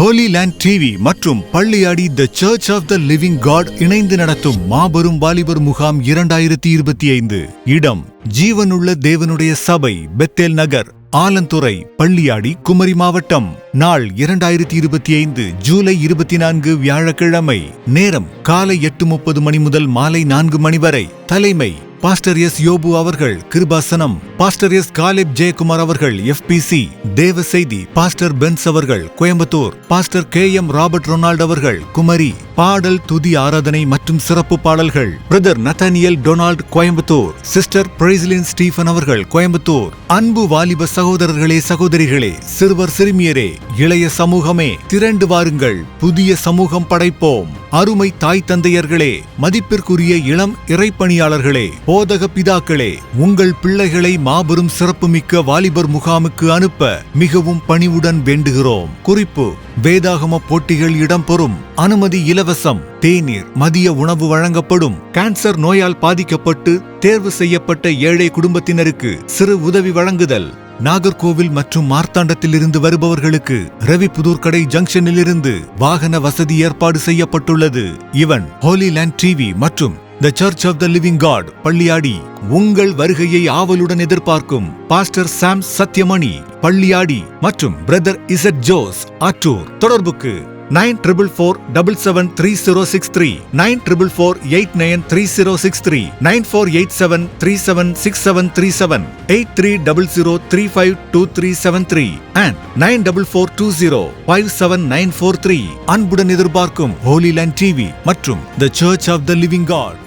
Holi land TV மற்றும் Palliyadi the Church of the Living God இணைந்து நடத்தும் மாபெரும் வாலிபர் முகாம் இரண்டாயிரத்தி இருபத்தி ஐந்து. இடம் ஜீவனுள்ள தேவனுடைய சபை பெத்தேல் நகர் ஆலந்துறை பள்ளியாடி குமரி மாவட்டம். நாள் இரண்டாயிரத்தி இருபத்தி ஐந்து ஜூலை இருபத்தி நான்கு வியாழக்கிழமை. நேரம் காலை எட்டு முப்பது மணி முதல் மாலை நான்கு மணி வரை. தலைமை பாஸ்டர் எஸ் யோபு அவர்கள் Kirubasanam pastor S Caleb Jayakumar அவர்கள் எஃபிசி தேவ செய்தி பாஸ்டர் பென்ஸ் அவர்கள் Coimbatore pastor K M Robert Ronald அவர்கள் குமரி பாடல் துதி ஆராதனை மற்றும் சிறப்பு பாடல்கள். Brother Nathaniel Donald Coimbatore sister Brislin Stephen அவர்கள் கோயம்புத்தூர் அன்பு வாலிப சகோதரர்களே சகோதரிகளே சிறுவர் சிறுமியரே இளைய சமூகமே திரண்டு வாருங்கள் புதிய சமூகம் படைப்போம். அருமை தாய் தந்தையர்களே மதிப்பிற்குரிய இளம் இறைப்பணியாளர்களே போதக பிதாக்களே உங்கள் பிள்ளைகளை மாபெரும் சிறப்புமிக்க வாலிபர் முகாமுக்கு அனுப்ப மிகவும் பணிவுடன் வேண்டுகிறோம். குறிப்பு வேதாகம போட்டிகள் இடம்பெறும். அனுமதி இலவசம். தேநீர் மதிய உணவு வழங்கப்படும். கேன்சர் நோயால் பாதிக்கப்பட்டு தேர்வு செய்யப்பட்ட ஏழை குடும்பத்தினருக்கு சிறு உதவி வழங்குதல். நாகர்கோவில் மற்றும் மார்த்தாண்டத்திலிருந்து வருபவர்களுக்கு ரவிபுதூர் கடை ஜங்ஷனிலிருந்து வாகன வசதி ஏற்பாடு செய்யப்பட்டுள்ளது. இவன் ஹோலி லேண்ட் டிவி மற்றும் the Church of the Living God Palliyadi. உங்கள் வருகையை ஆவலுடன் எதிர்பார்க்கும் பாஸ்டர் சாம் சத்யமணி பள்ளியாடி மற்றும் பிரதர் இசட் ஜோஸ் ஆற்றூர். தொடர்புக்கு nine triple four double seven three zero six three nine triple four eight nine three zero six three nine four eight seven three seven six seven three seven eight three double zero three five two three seven three and nine double four two zero five seven nine four three அன்புடன் எதிர்பார்க்கும் Holi land TV மற்றும் the Church of the Living God